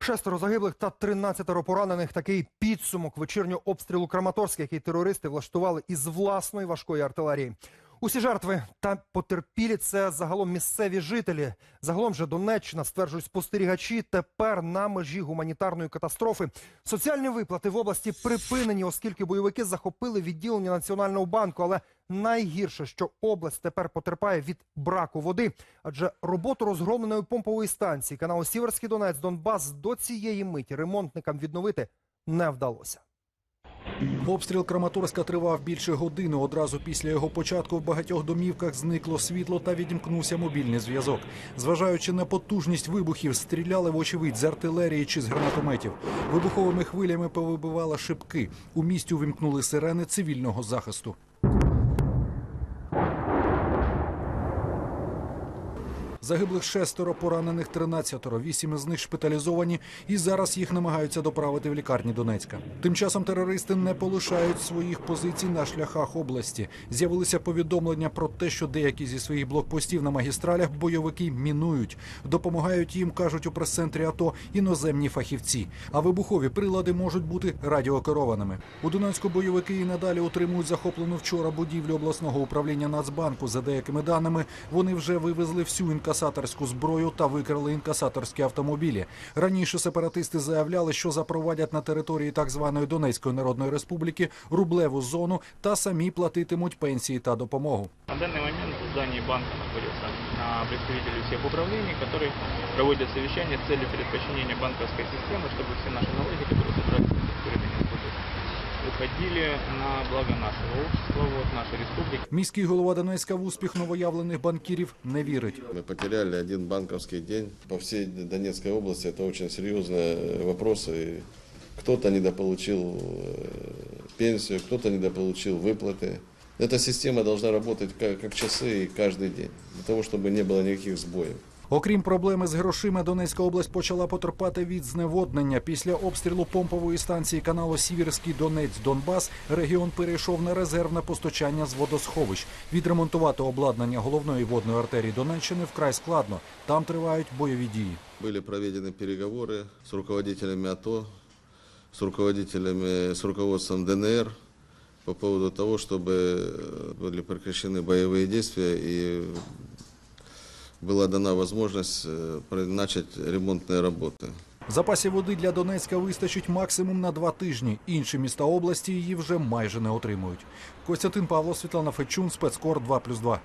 Шестеро загиблих та 13 поранених. Такий підсумок вечірнього обстрілу Краматорська, який терористи влаштували із власної важкої артилерії. Усі жертви та потерпілі це загалом місцеві жителі. Загалом же Донеччина стверджують спостерігачі. Тепер на межі гуманітарної катастрофи. Соціальні виплати в області припинені, оскільки бойовики захопили відділення Національного банку. Але найгірше, що область тепер потерпає від браку води, адже роботу розгромленої помпової станції каналу Сіверський Донець Донбас до цієї миті ремонтникам відновити не вдалося. Обстріл Краматорська тривав більше години. Одразу після його початку в багатьох домівках зникло світло та відімкнувся мобільний зв'язок. Зважаючи на потужність вибухів, стріляли вочевидь з артилерії чи з гранатометів. Вибуховими хвилями повибивала шибки. У місті увімкнули сирени цивільного захисту. Загиблих шестеро, поранених тринадцятеро. Вісім із них шпиталізовані, і зараз їх намагаються доправити в лікарні Донецька. Тим часом терористи не полишають своїх позицій на шляхах області. З'явилися повідомлення про те, що деякі зі своїх блокпостів на магістралях бойовики мінують. Допомагають їм, кажуть у прес-центрі АТО, іноземні фахівці. А вибухові прилади можуть бути радіокерованими. У Донецьку бойовики і надалі утримують захоплену вчора будівлю обласного управління Нацбанку. За деякими даними, вони вже вивезли всю інкасаторську зброю та викрали інкасаторські автомобілі. Раніше сепаратисти заявляли, що запровадять на території так званої Донецької Народної Республіки рублеву зону та самі платитимуть пенсії та допомогу. На данный момент в здании банка находятся а, представители всех управлений, которые проводят совещания с целью предпочтения банковской системы, чтобы все наши налоги, которые собираются на территории Донецкой области, уходили на благо нашего общества, вот, нашей республики. Міський голова Донецька в успіх новоявлених банкірів не вірить. Мы потеряли один банковский день. По всей Донецкой области это очень серьезный вопрос. И кто-то недополучил э, пенсию, кто-то недополучил выплаты. Эта система должна работать как, как часы и каждый день, для того, чтобы не было никаких сбоев. Окрім проблеми з грошима, Донецька область почала потерпати від зневоднення. Після обстрілу помпової станції каналу Сіверський Донець Донбас регіон перейшов на резервне постачання з водосховищ. Відремонтувати обладнання головної водної артерії Донеччини вкрай складно. Там тривають бойові дії. Были проведены переговоры с руководителями АТО, с руководителями, с руководством ДНР по поводу того, чтобы э, были прекращены боевые действия и была дана возможность э, про- начать ремонтные работы. Запасів води для Донецька вистачить максимум на два тижні. Інші міста області її вже майже не отримують. Костянтин Павло, Світлана Фечун, спецкор 2+,2.